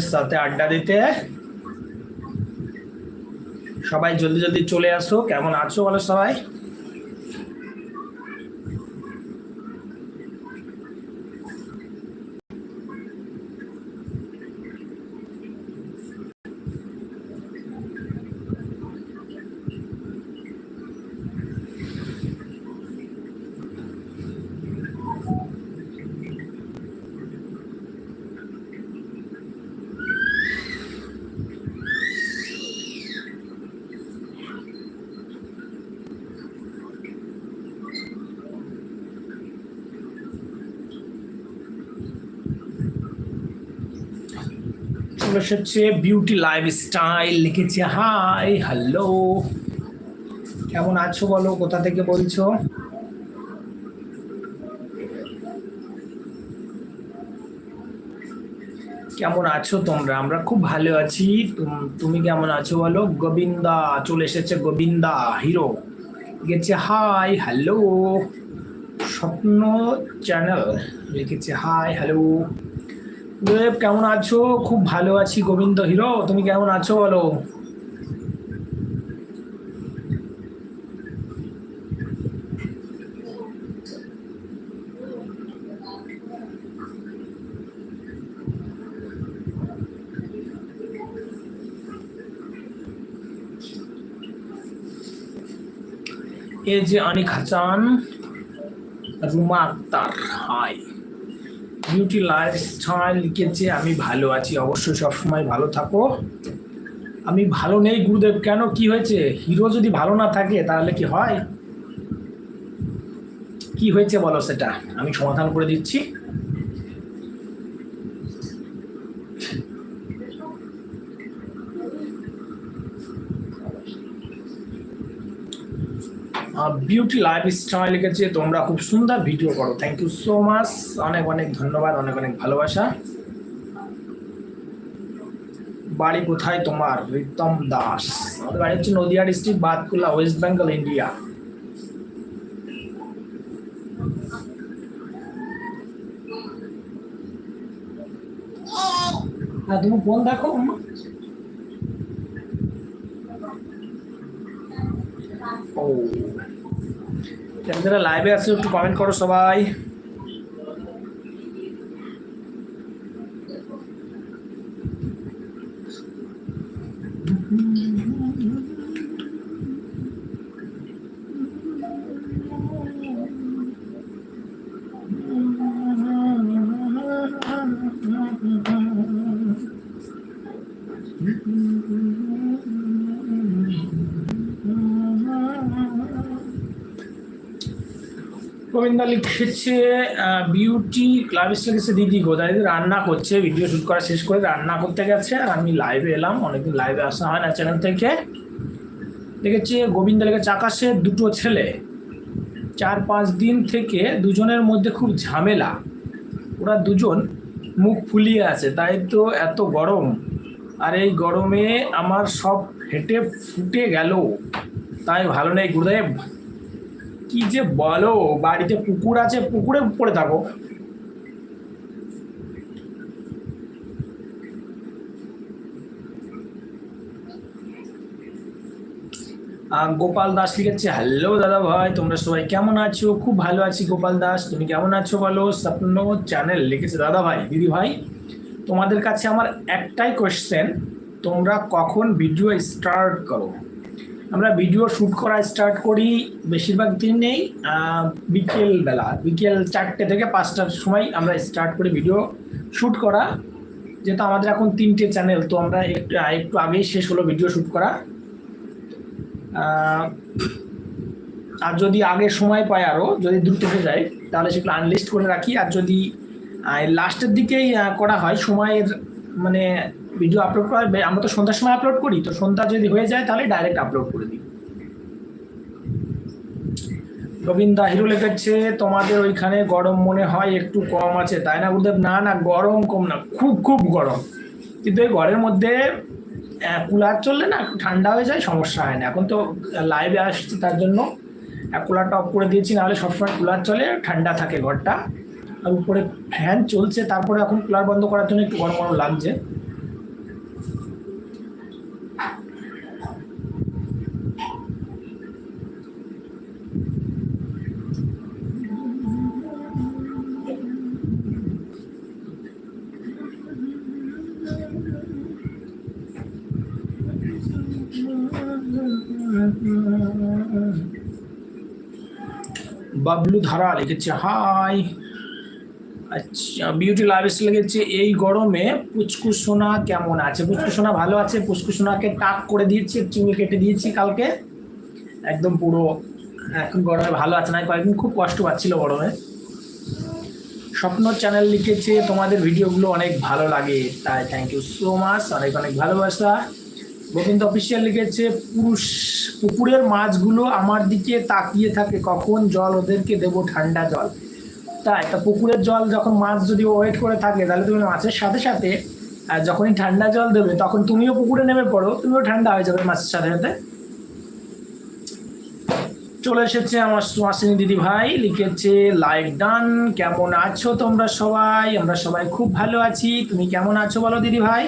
সাথে আড্ডা দিতে। সবাই জলদি জলদি চলে আসো। কেমন আছো বলো সবাই? চলে এসেছে বিউটি লাইফ স্টাইল লিখেছে হাই হ্যালো কেমন আছো বলো? কোথা থেকে বলছো? কেমন আছো তোমরা? আমরা খুব ভালো আছি। তুমি কেমন আছো বলো? গোবিন্দা, চলে এসেছে গোবিন্দা হিরো লিখেছে হাই হ্যালো স্বপ্ন চ্যানেল লিখেছে হাই হ্যালো দেব, কেমন আছো? খুব ভালো আছি, গোবিন্দ হিরো। তুমি কেমন আছো বলো? এ যে Anik Hasan, Ruma Akhtar hi beauty lifestyle লিখেছে, আমি ভালো আছি, অবশ্যই সবসময় ভালো থাকো। আমি ভালো নেই গুরুদেব, কেন? কি হয়েছে? হিরো যদি ভালো না থাকে, তাহলে কি হয়? কি হয়েছে বলো সেটা? আমি সমাধান করে দিচ্ছি। বিউটি লাইফ স্টাইল লিখেছে তোমরা খুব সুন্দর ভিডিও করো। থ্যাংক ইউ সো মাচ অনেক অনেক ধন্যবাদ, অনেক অনেক ভালোবাসা। বাড়ি কোথায় তোমার? রিতম দাস। আমাদের বাড়ি হচ্ছে Nadia district Batkulla West Bengal India হ্যাঁ তুমি ফোন দেখো ও। যারা লাইভে আছে একটু কমেন্ট করো সবাই। গোবিন্দা লিখেছে বিউটি ক্লাব লিখেছে দিদি কোথায় দিদি রান্না করছে ভিডিও শুট করা শেষ করে রান্না করতে গেছে, আর আমি লাইভে এলাম, অনেকদিন লাইভে আসা হয় না চ্যানেল থেকে। দেখেছি গোবিন্দা লিখেছে আকাশে দুটো ছেলে। চার পাঁচ দিন থেকে দুজনের মধ্যে খুব ঝামেলা। ওরা দুজন মুখ ফুলিয়ে আছে, তাই তো এত গরম। আর এই গরমে আমার সব হেঁটে ফুটে গেল। তাই ভালো নেই, গুরুদেব। কি যে বলো, বাড়িতে পুকুর আছে, পুকুরে পড়ে থাকো। গোপাল দাস লিখেছে, হ্যালো দাদা ভাই, তোমরা সবাই কেমন আছো? খুব ভালো আছি গোপাল দাস, তুমি কেমন আছো বলো? স্বপ্ন চ্যানেল লিখেছে, দাদা ভাই, দিদি ভাই, তোমাদের কাছে আমার একটাই কোয়েশ্চেন তোমরা কখন ভিডিও স্টার্ট করো? আমরা ভিডিও শ্যুট করা স্টার্ট করি বেশিরভাগ দিনেই আহ, বিকেল বেলা বিকেল চারটে থেকে পাঁচটার সময় আমরা স্টার্ট করি ভিডিও শ্যুট করা। যেহেতু আমাদের এখন তিনটে চ্যানেল তো আমরা একটু একটু আগেই শেষ হলো ভিডিও শ্যুট করা। আর যদি আগে সময় পাই আরও যদি দ্রুত হয়ে যায় তাহলে সেগুলো আনলিস্ট করে রাখি। আর যদি লাস্টের দিকেই করা হয় সময়ের মানে ভিডিও আপলোড করা আমরা তো সন্ধ্যার সময় আপলোড করি, তো সন্ধ্যা যদি হয়ে যায়, তাহলে ডাইরেক্ট আপলোড করে দিই। গোবিন্দা হিরো লিখেছে, তোমাদের ওইখানে গরম মনে হয় একটু কম আছে। তাই না, গুরুদেব? না না, গরম কম না, খুব খুব গরম। কিন্তু এই ঘরের মধ্যে কুলার চললে না ঠান্ডা হয়ে যায়, সমস্যা হয় না। এখন তো লাইভে আসছি তার জন্য। কুলারটা অফ করে দিয়েছি, নাহলে সবসময় কুলার চলে, ঠান্ডা থাকে ঘরটা। আর উপরে ফ্যান চলছে, তারপরে এখন কুলার বন্ধ করার জন্য একটু গরম গরম লাগছে। বাবলু ধারা লিখেছে, হাই। আচ্ছা বিউটি লাইফ লিখেছে, এই গরমে পুচকু সোনা কেমন আছে? পুচকু সোনা ভালো আছে? পুচকু সোনাকে টাক করে দিয়েছি চুল কেটে দিয়েছি কালকে। একদম পুরো, এখন গরমে ভালো আছে না? কয়েকদিন খুব কষ্ট পাচ্ছিল গরমে। স্বপ্ন চ্যানেল লিখেছে, তোমাদের ভিডিওগুলো অনেক ভালো লাগে। তাই থ্যাংক ইউ সো মাচ অনেক অনেক ভালোবাসা। গোবিন্দ অফিসিয়াল লিখেছে, পুরুষ, পুকুরের মাছগুলো আমার দিকে তাকিয়ে থাকে, কখন জল ওদেরকে দেবো ঠান্ডা জল? তাই তা পুকুরের জল যখন মাছ যদি ওয়েট করে থাকে, তাহলে তুমি মাছের সাথে সাথে যখনই ঠান্ডা জল দেবে, তখন তুমিও পুকুরে নেমে পড়ো, তুমিও ঠান্ডা হয়ে যাবে মাছের সাথে সাথে। চলে এসেছে আমার সুহাসিনী দিদি ভাই লিখেছে লাইক ডান, কেমন আছো তোমরা সবাই? আমরা সবাই খুব ভালো আছি, তুমি কেমন আছো বলো দিদি ভাই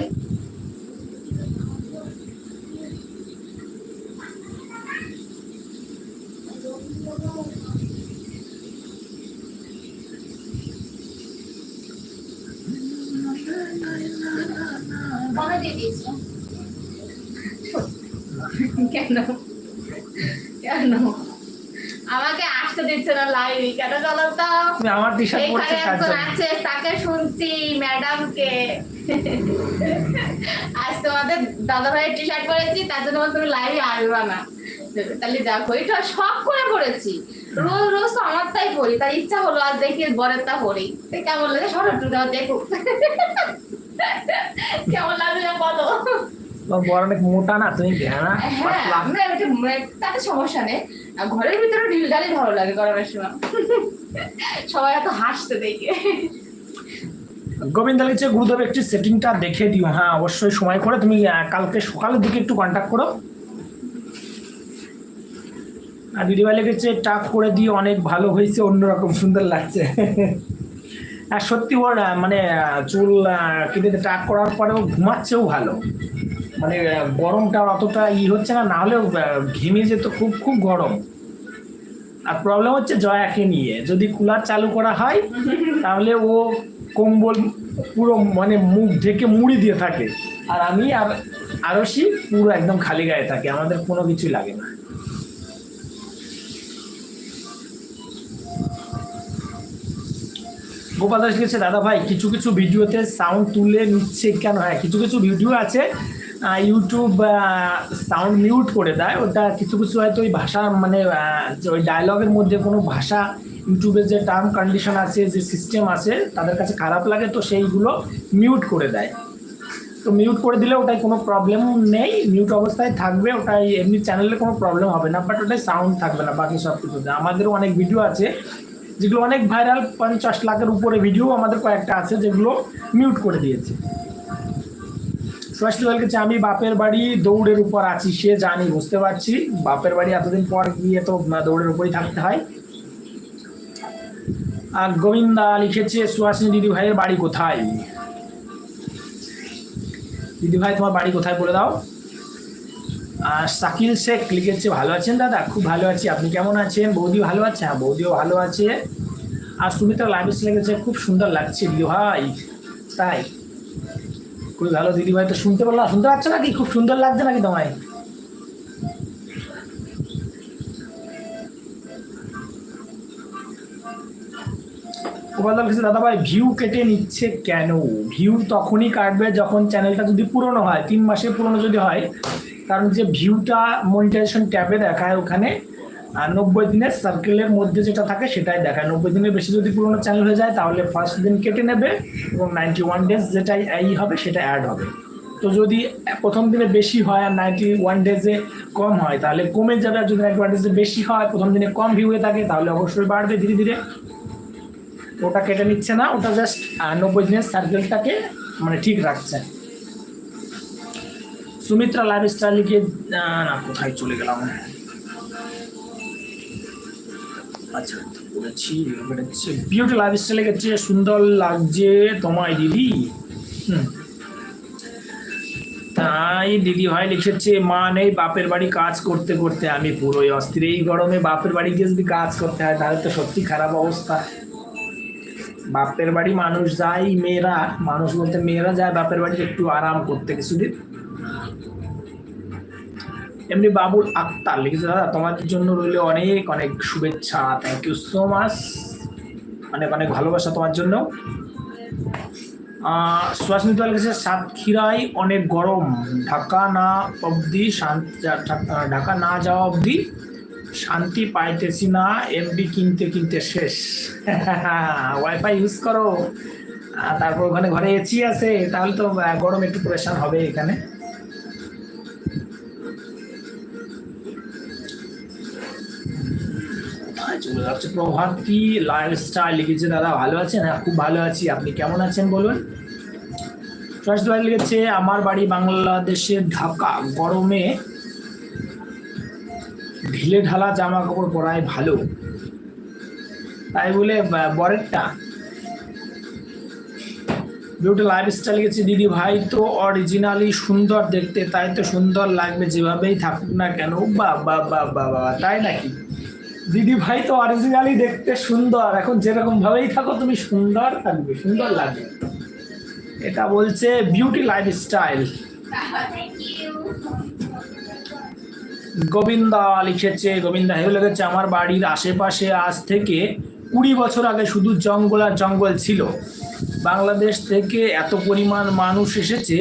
মনে দিয়ে দিয়েছ কেন কেন আমাকে আসতে দিচ্ছে না লাইভ কেন বলো আমার শার্ট পরছো একজন আছে তাকে শুনছি ম্যাডামকে আজ তোমাদের দাদা ভাইয়ের টি শার্ট পরেছি তার জন্য তুমি লাইভে আসবা না তাহলে দেখো এটা শখ করে পড়েছি রোজ রোজ তো আমার তাই পড়ি তার ইচ্ছা হলো আজ দেখি বরের তা পড়ি কেমন লাগে সরো একটু দাও দেখো কেমন লাগছে বলো অনেক মোটা না তুমি হ্যাঁ তাতে সমস্যা নেই আর ঘরের ভিতরে ঢিল ঢালি ভালো লাগে গরমের সময় সবাই এত হাসতে দেখে। গোবিন্দ লিখছে, গুরুদেব, একটি সেটিংটা দেখে দিও। হ্যাঁ অবশ্যই সময় করে। তুমি কালকে সকালের দিকে একটু কন্ট্যাক্ট করো। আর দিদিভাই লিখেছে, টাক করে দিয়ে অনেক ভালো হয়েছে, অন্যরকম সুন্দর লাগছে। আর সত্যি ওর মানে চুল কেটে টাক করার পরেও ঘুমাচ্ছেও ভালো। মানে গরমটা অতটা ই হচ্ছে না না হলেও ঘেমে যেত, খুব খুব গরম। আর প্রবলেম হচ্ছে জয়াকে নিয়ে। যদি কুলার চালু করা হয়, তাহলে ও কম্বল পুরো মানে মুখ ঢেকে মুড়ি দিয়ে থাকে। আর আমি আর আরসি পুরো একদম খালি গায়ে থাকে, আমাদের কোনো কিছুই লাগে না। গোপাল দাস লিখেছে দাদা ভাই, কিছু কিছু ভিডিওতে সাউন্ড তুলে নিচ্ছে কেন? হ্যাঁ কিছু কিছু ভিডিও আছে ইউটিউব সাউন্ড মিউট করে দেয়। ওটা কিছু কিছু হয়তো ওই ভাষা মানে ওই ডায়লগের মধ্যে কোনো ভাষা ইউটিউবের যে টার্ম কন্ডিশন আছে, যে সিস্টেম আছে, তাদের কাছে খারাপ লাগে, তো সেইগুলো মিউট করে দেয়। তো মিউট করে দিলে ওটাই কোনো প্রবলেম নেই মিউট অবস্থায় থাকবে ওটাই এমনি চ্যানেলে কোনো প্রবলেম হবে না বাট ওটাই সাউন্ড থাকবে না, বাকি সব কিছুতে আমাদেরও অনেক ভিডিও আছে, যেগুলো অনেক ভাইরাল পঞ্চাশ লাখের উপরে ভিডিও আমাদের কয়েকটা আছে, যেগুলো মিউট করে দিয়েছে। সুভাষ বলছে আমি বাপের বাড়ি দৌড়ের উপর আছি, সে জানি, বুঝতে পারছি। বাপের বাড়ি এতদিন পর গিয়ে তো দৌড়ের উপরেই থাকতে হয়। আর গোবিন্দা লিখেছে, সুহাসিনী দিদি ভাইয়ের বাড়ি কোথায়? দিদি ভাই, তোমার বাড়ি কোথায় বলে দাও? আর শাকিল শেখ লিখেছে, ভালো আছেন দাদা? খুব ভালো আছি। আপনি কেমন আছেন? বৌদি ভালো আছে? হ্যাঁ বৌদিও ভালো আছে। আর সুমিত্রা লাইভেস লিখেছে, খুব সুন্দর লাগছে। দিদি ভাই তাই। খুবই ভালো দিদি ভাই তো শুনতে পারলাম শুনতে পাচ্ছ নাকি? খুব সুন্দর লাগছে নাকি তোমায়? গোপালদার কাছে দাদা ভাই ভিউ কেটে নিচ্ছে কেন? ভিউ তখনই কাটবে যখন চ্যানেলটা যদি পুরনো হয়, তিন মাসের পুরনো যদি হয়, কারণ যে ভিউটা মনিটাইজেশন ট্যাবে দেখায় ওখানে নব্বই দিনের সার্কেলের মধ্যে যেটা থাকে সেটাই দেখায়। নব্বই দিনের বেশি যদি পুরোনো চ্যানেল হয়ে যায়, তাহলে ফার্স্ট দিন কেটে নেবে এবং নাইনটি ওয়ান ডেজ যেটাই এই হবে, সেটা অ্যাড হবে। তো যদি প্রথম দিনে বেশি হয় আর নাইনটি ওয়ান ডেজে কম হয়, তাহলে কমে যাবে। আর যদি নাইনটি ওয়ান ডেজে বেশি হয়, প্রথম দিনে কম ভিউ হয়ে থাকে, তাহলে অবশ্যই বাড়বে ধীরে ধীরে। ওটা কেটে নিচ্ছে না, ওটা জাস্ট নব্বই দিনের সার্কেলটাকে মানে ঠিক রাখছে। সুমিত্রা লাইফ স্টাইল লিখে না, কোথায় চলে গেলাম? আচ্ছা বলেছি বিউটি লাইফ স্টাইল লিখেছে সুন্দর লাগছে তোমায়, দিদি। হুম। তাই দিদি ভাই লিখেছে, মা নেই, বাপের বাড়ি কাজ করতে করতে আমি পুরোই অস্থির। এই গরমে বাপের বাড়ি গিয়ে যদি কাজ করতে হয়, তাহলে তো সত্যি খারাপ অবস্থা। বাপের বাড়ি মানুষ যায়, মেয়েরা, মানুষ বলতে মেয়েরা যায় বাপের বাড়ি একটু আরাম করতে কিছুদিন। এমনি বাবুল আক্তার লিখেছে, দাদা তোমাদের জন্য রইল অনেক অনেক শুভেচ্ছা। থ্যাংক ইউ সো মাচ অনেক অনেক ভালোবাসা তোমার জন্য। সুভাষ মিত্তাল লিখেছে, সাতক্ষীরায় অনেক গরম। ঢাকা না অবধি ঢাকা না যাওয়া অবধি শান্তি পাইতেছি না। এমবি কিনতে কিনতে শেষ। ওয়াইফাই ইউজ করো। তারপর ওখানে ঘরে এসি আছে। তাহলে তো গরম একটু পরেশান হবে এখানে। চলে যাচ্ছে প্রভাতী লাইফস্টাইল লিখেছে দাদা ভালো আছেন হ্যাঁ খুব ভালো আছি আপনি কেমন আছেন বলুন ফার্স্ট ভাই লিখেছে আমার বাড়ি বাংলাদেশের ঢাকা গরমে ঢিলে ঢালা জামা কাপড় পরাই ভালো তাই বলে বরেরটা বিউটি লাইফস্টাইল লিখেছে দিদি ভাই তো অরিজিনালি সুন্দর দেখতে তাই তো সুন্দর লাগবে যেভাবেই থাকুক না কেন বা বা বা বা তাই নাকি দিদি ভাই তো অরিজিনালি দেখতে সুন্দর। এখন যেরকম ভাবেই থাকো, তুমি সুন্দর থাকবে, সুন্দর লাগবে। এটা বলছে বিউটি লাইফস্টাইল গোবিন্দা লিখেছে, গোবিন্দা হেউ লিখেছে আমার বাড়ির আশেপাশে আজ থেকে কুড়ি বছর আগে শুধু জঙ্গল আর জঙ্গল ছিল। বাংলাদেশ থেকে এত পরিমাণ মানুষ এসেছে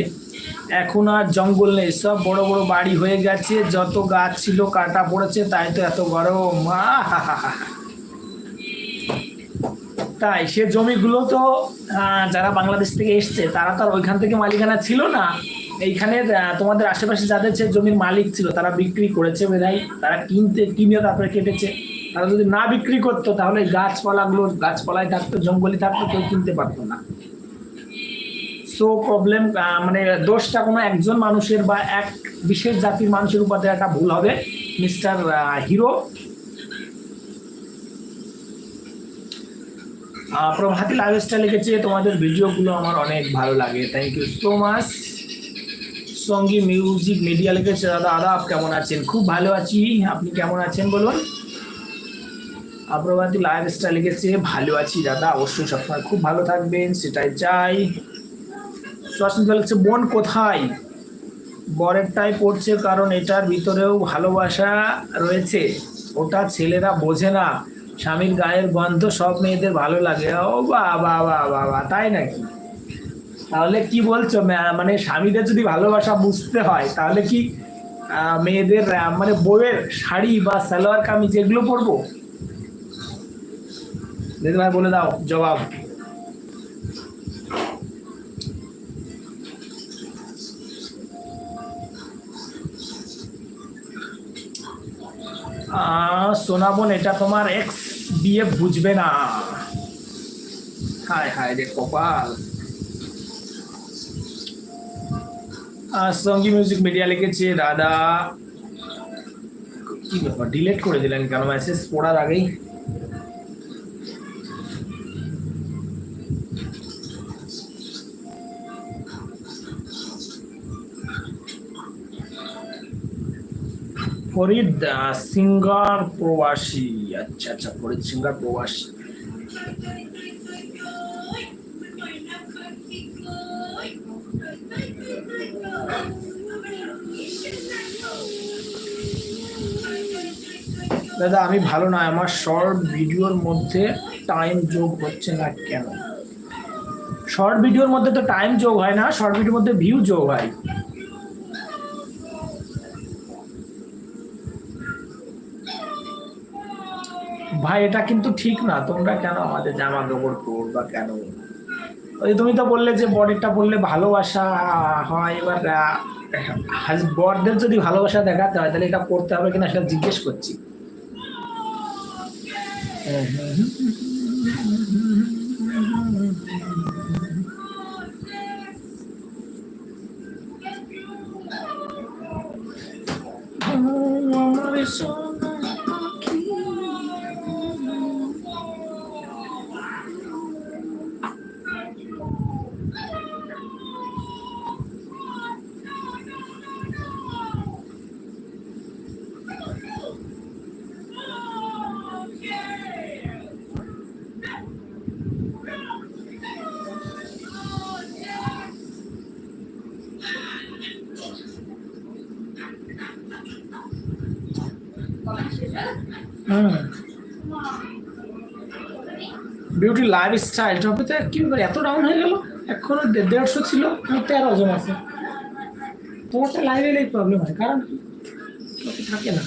এখন আর জঙ্গল নেই, সব বড় বড় বাড়ি হয়ে গেছে, যত গাছ ছিল, কাটা পড়েছে, তাই তো এত গরম। তাই, সে জমিগুলো তো যারা বাংলাদেশ থেকে এসছে, তারা তো আর ওইখান থেকে মালিকানা ছিল না। এইখানে তোমাদের আশেপাশে যাদের যে জমির মালিক ছিল, তারা বিক্রি করেছে বোধহয় তারা কিনতে কিনে তারপরে কেটেছে। তারা যদি না বিক্রি করতো, তাহলে গাছপালাগুলো, গাছপালায় থাকতো, জঙ্গলে থাকতো, কেউ কিনতে পারতো না। সো প্রবলেম মানে দোষটা কোনো একজন মানুষের বা এক বিশেষ জাতির মানুষের উপর দেওয়াটা ভুল হবে মিস্টার হিরো। প্রভাতী লাইফস্টাইল লিখেছে তোমাদের ভিডিওগুলো আমার অনেক ভালো লাগে। Thank you so much Sangi music media লিখেছে দাদা আদাব কেমন আছেন? খুব ভালো আছি আপনি কেমন আছেন বলুন? আহ, প্রভাতী লাইফস্টাইল লিখেছে ভালো আছি দাদা অবশ্যই সবসময় খুব ভালো থাকবেন সেটাই চাই। সুহাসিনী লিখছে বোন কোথায়? বরেরটাই পড়ছে কারণ এটার ভিতরেও ভালোবাসা রয়েছে। ওটা ছেলেরা বোঝে না। স্বামীর গায়ের গন্ধ সব মেয়েদের ভালো লাগে। ও বা বা বা তাই নাকি? তাহলে কি বলছো? মানে স্বামীদের যদি ভালোবাসা বুঝতে হয়, তাহলে কি মেয়েদের মানে বউয়ের শাড়ি বা সালোয়ার কামিজ এগুলো পরবো? দিদি ভাই বলে দাও, জবাব। আহ, সোনা এটা তোমার এক্স বিয়ে বুঝবে না। হায় হায় রে কপাল। সঙ্গী মিউজিক মিডিয়া লিখেছে দাদা। কি ব্যাপার ডিলেট করে দিলেন কেন? মেসেজ পড়ার আগেই ফরিদ সিঙ্গার প্রবাসী। আচ্ছা আচ্ছা ফরিদ, সিঙ্গার প্রবাসী। দাদা, আমি ভালো নয়, আমার শর্ট ভিডিওর মধ্যে টাইম যোগ হচ্ছে না কেন? শর্ট ভিডিওর মধ্যে তো টাইম যোগ হয় না, শর্ট ভিডিওর মধ্যে ভিউ যোগ হয়। ভাই, এটা কিন্তু ঠিক না। তোমরা কেন আমাদের জামা কাপড় পরবা কেন? ওই তুমি তো বললে যে বডিটা বললে ভালোবাসা হয়, এবার বরদের যদি ভালোবাসা দেখাতে হয়, তাহলে এটা করতে হবে কিনা সেটা জিজ্ঞেস করছি। আমার বিউটি লাইফ স্টাইল টপিতে কি এত ডাউন হয়ে গেল? এখনও দেড়শো ছিল তেরো জন আছে। তোমারটা লাইভ এলেই প্রবলেম হয় কারণ? লোকে থাকে না।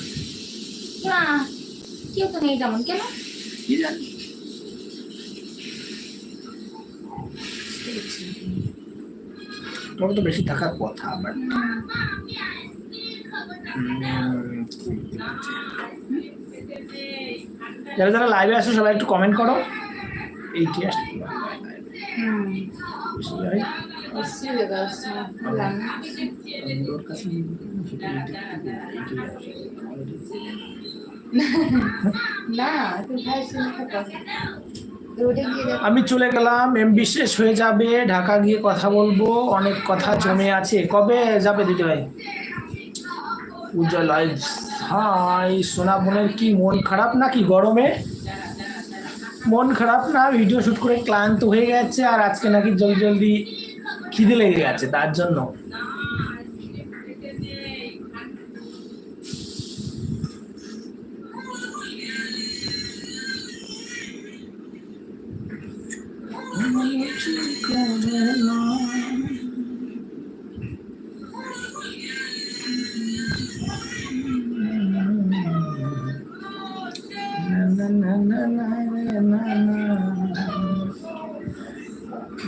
কেউ তো নেই তেমন কেন? কি জানি। তোমার তো বেশি থাকার কথা বাট যারা যারা লাইভে আসো, সবাই একটু কমেন্ট করো। এই কি আমি চলে গেলাম এমবি শেষ হয়ে যাবে, ঢাকা গিয়ে কথা বলব, অনেক কথা জমে আছে। কবে যাবে দিদি ভাই পূজা লাইভ হাই সোনা বোনের কি মন খারাপ নাকি গরমে? মন খারাপ না ভিডিও শুট করে ক্লান্ত হয়ে গেছে, আর আজকে নাকি জলদি জলদি খিদে লেগে গেছে, তার জন্য।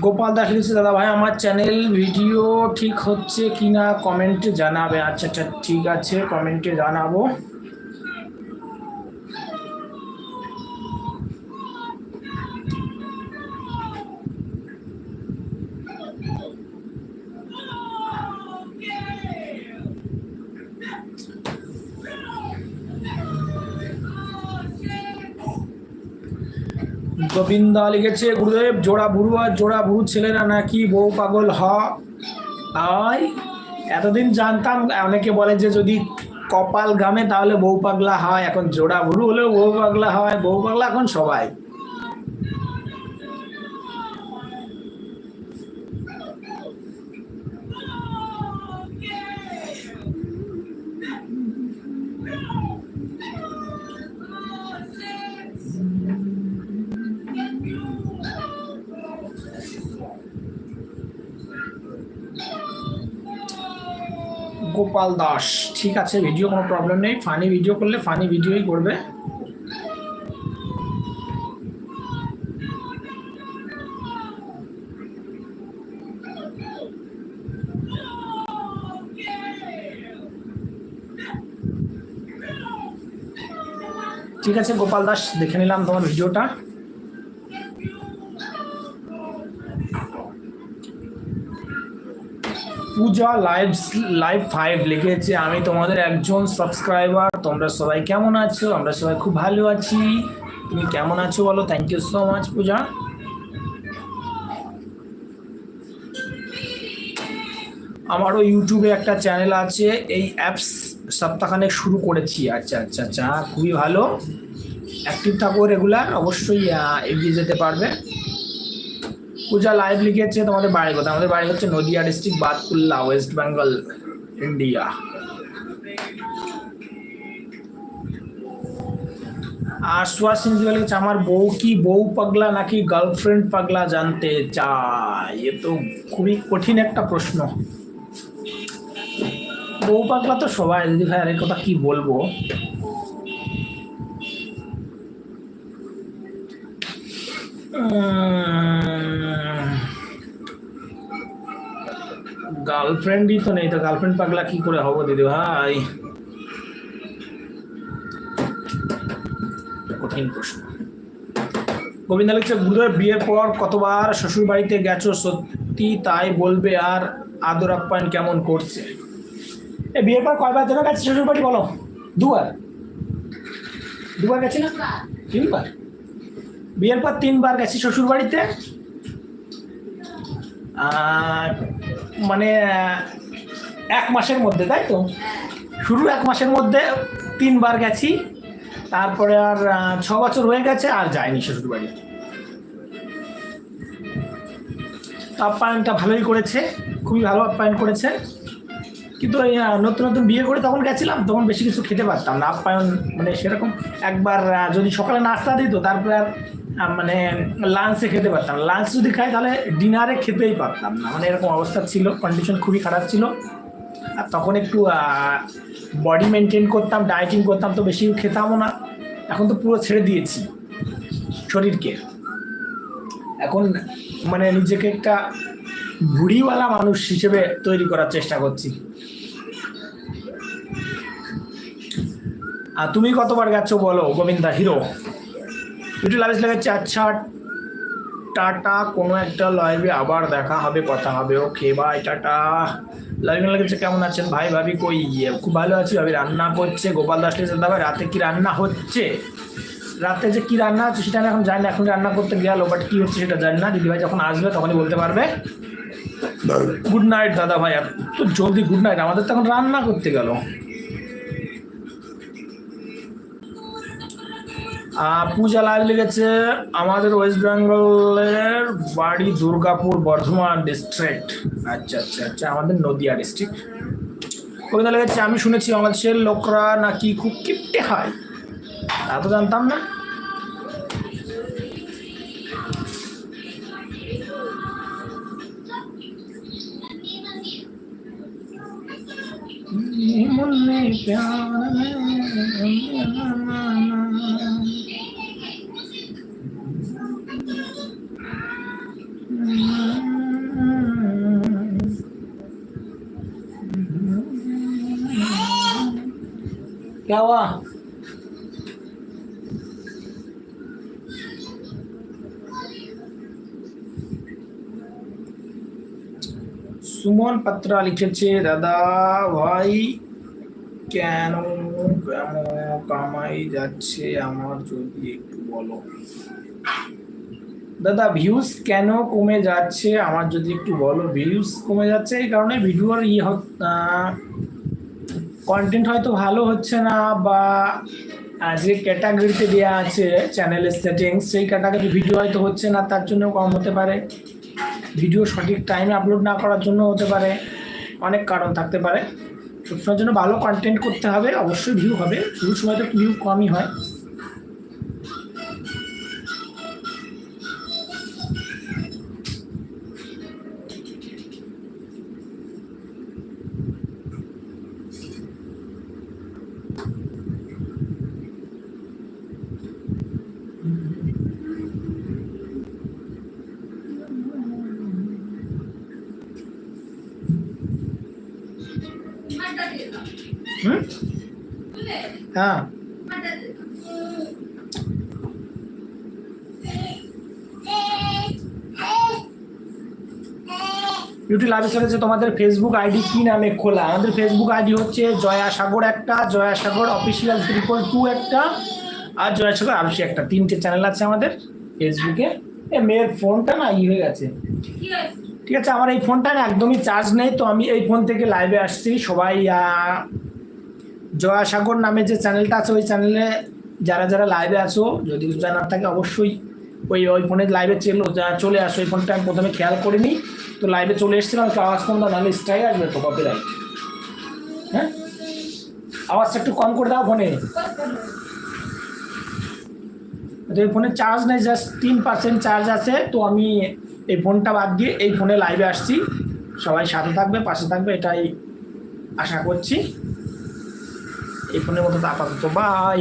গোপাল দাস লিখছে দাদা ভাই, আমার চ্যানেল ভিডিও ঠিক হচ্ছে কিনা কমেন্টে জানাবে। আচ্ছা আচ্ছা ঠিক আছে কমেন্টে জানাব। গোবিন্দা লিখেছে, গুরুদেব, জোড়া বুড়ু আর জোড়া বুড়ু ছেলেরা নাকি? বউ পাগল হয় এতদিন জানতাম, অনেকে বলে যে যদি কপাল গামে তাহলে বউ পাগলা হয়, এখন জোড়া বুড়ু হলেও বউ পাগলা হয়, বউ পাগলা এখন সবাই। গোপাল দাস। ঠিক আছে ভিডিও কোনো প্রবলেম নেই। ফানি ভিডিও করলে ফানি ভিডিওই করবে। ঠিক আছে, গোপাল দাস, দেখে নিলাম তোমার ভিডিওটা পূজা লাইভ লাইভ ফাইভ লিখেছে। আমি তোমাদের একজন সাবস্ক্রাইবার তোমরা সবাই কেমন আছো? আমরা সবাই খুব ভালো আছি। তুমি কেমন আছো বলো? Thank you so much Puja. আমারও ইউটিউবে একটা চ্যানেল আছে। এই অ্যাপস সপ্তাহখানেক শুরু করেছি। আচ্ছা আচ্ছা আচ্ছা খুবই ভালো। অ্যাক্টিভ থাকো রেগুলার অবশ্যই এগিয়ে যেতে পারবে। পূজা লাইভ লিখেছে তোমাদের বাড়ি কথা। আমাদের বাড়ি হচ্ছে Nadia district Batkulla West Bengal India আর সুয়াসিন লিখেছে, আমার বউ কি বউ পাগলা নাকি গার্লফ্রেন্ড পাগলা জানতে চাই এ তো খুবই কঠিন একটা প্রশ্ন। বউ পাগলা তো সবাই, দিদি ভাই আরেক কথা কি বলব? গার্লফ্রেন্ডই তো নেই তো গার্লফ্রেন্ড পাগলা কি করে হব দিদি ভাই? কঠিন প্রশ্ন। গোবিন্দ লিখছে গুরুদেব বিয়ের পর কতবার শ্বশুর বাড়িতে গেছো? সত্যি তাই বলবে আর আদর আপ্যায়ন কেমন করছে? এ বিয়ের পর কয়বার যেন গেছে শ্বশুর বাড়ি বলো? দুবার। দুবার গেছি না? তিনবার। বিয়ের পর তিনবার গেছি শ্বশুর বাড়িতে আর মানে এক মাসের মধ্যে, তাই তো? শুরু এক মাসের মধ্যে, তিনবার গেছি। তারপরে আর ছ বছর হয়ে গেছে, আর যায়নি শ্বশুর বাড়ি। আপ্যায়নটা ভালোই করেছে, খুবই ভালো আপ্যায়ন করেছে। কিন্তু ওই নতুন নতুন বিয়ে করে তখন গেছিলাম, তখন বেশি কিছু খেতে পারতাম না। আপ্যায়ন মানে সেরকম একবার যদি সকালে নাস্তা দিত, তারপরে আর মানে লাঞ্চে খেতে পারতাম। লাঞ্চ যদি খাই, তাহলে ডিনারে খেতেই পারতাম না। মানে এরকম অবস্থা ছিল কন্ডিশন খুবই খারাপ ছিল। আর তখন একটু বডি মেনটেন করতাম ডায়েটিং করতাম, তো বেশি খেতামও না। এখন তো পুরো ছেড়ে দিয়েছি শরীরকে। এখন মানে নিজেকে একটা ভুড়িওয়ালা মানুষ হিসেবে তৈরি করার চেষ্টা করছি। আর তুমি কতবার গেছো বলো, গোবিন্দা হিরো? ইউটিউব লাইভ লেগেছে। আচ্ছা টাটা কোনো একটা লাইভে আবার দেখা হবে কথা হবে। Okay bye tata. লাইভে লেগেছে? কেমন আছেন? ভাই ভাবি কই? খুব ভালো আছি। ভাবি রান্না করছে। গোপাল দাস দাদা ভাই রাতে কি রান্না হচ্ছে? রাতে যে কী রান্না হচ্ছে সেটা আমি এখন জানি না। এখন রান্না করতে গেল বাট কী হচ্ছে সেটা জানি না। দিদিভাই যখন আসবে তখনই বলতে পারবে। গুড নাইট দাদা ভাই। এত জলদি গুড নাইট আমাদের তো এখন রান্না করতে গেল। পূজা লাইভ লিখেছে আমাদের ওয়েস্ট বেঙ্গলের বাড়ি দুর্গাপুর বর্ধমান ডিস্ট্রিক্ট। আচ্ছা আচ্ছা আচ্ছা আমাদের নদিয়া ডিস্ট্রিক্ট। কবিতা লিখেছে, আমি শুনেছি বাংলাদেশের লোকরা নাকি খুব কিপটে হয়। তা তো জানতাম না। মনে প্যার গাওয়া। সুমন পাত্র লিখেছে, দাদা ভাই, কেন কেমন কামাই যাচ্ছে আমার যদি একটু বলো? দাদা ভিউজ কেন কমে যাচ্ছে আমার যদি একটু বলো? ভিউজ কমে যাচ্ছে এই কারণে ভিডিওর ইয়ে কন্টেন্ট হয়তো ভালো হচ্ছে না বা যে ক্যাটাগরিতে দেওয়া আছে চ্যানেলের সেটিংস সেই ক্যাটাগরি ভিডিও হয়তো হচ্ছে না, তার জন্য কম হতে পারে। ভিডিও সঠিক টাইমে আপলোড না করার জন্য হতে পারে। অনেক কারণ থাকতে পারে। সবসময়ের জন্য ভালো কন্টেন্ট করতে হবে, অবশ্যই ভিউ হবে। শুরুর সময় তো ভিউ কমই হয়। হ্যাঁ। ইউটিউব লাইভ চলেছে তোমাদের ফেসবুক আইডি কি নামে খোলা? আমাদের ফেসবুক আইডি হচ্ছে জয়া সাগর একটা Jaya Sagar official triple two একটা, আর জয়া সাগর আরশি একটা। তিনটে চ্যানেল আছে আমাদের ফেসবুকে এ। মেয়ের ফোনটা না ই হয়ে গেছে। ঠিক আছে, আমার এই ফোনটা না একদমই চার্জ নেই, তো আমি এই ফোন থেকে লাইভে আসছি। সবাই আহ, জয়া সাগর নামে যে চ্যানেলটা আছে ওই চ্যানেলে যারা যারা লাইভে আছো যদি জানার থাকে অবশ্যই ওই ওই ফোনের লাইভে চলে চলে আসো। ওই ফোনটা আমি প্রথমে খেয়াল করিনি তো লাইভে চলে এসেছিলাম তো আওয়াজ কম দাও নাহলে স্ট্রাইক আসবে তো কপিরাইট হ্যাঁ? আওয়াজটা একটু কম করে দাও ফোনে। তো এই ফোনে চার্জ নেই জাস্ট তিন পার্সেন্ট চার্জ আছে তো আমি এই ফোনটা বাদ দিয়ে এই ফোনে লাইভে আসছি। সবাই সাথে থাকবে পাশে থাকবে এটাই আশা করছি। এই ফোনের মতো তো আপাতত বাই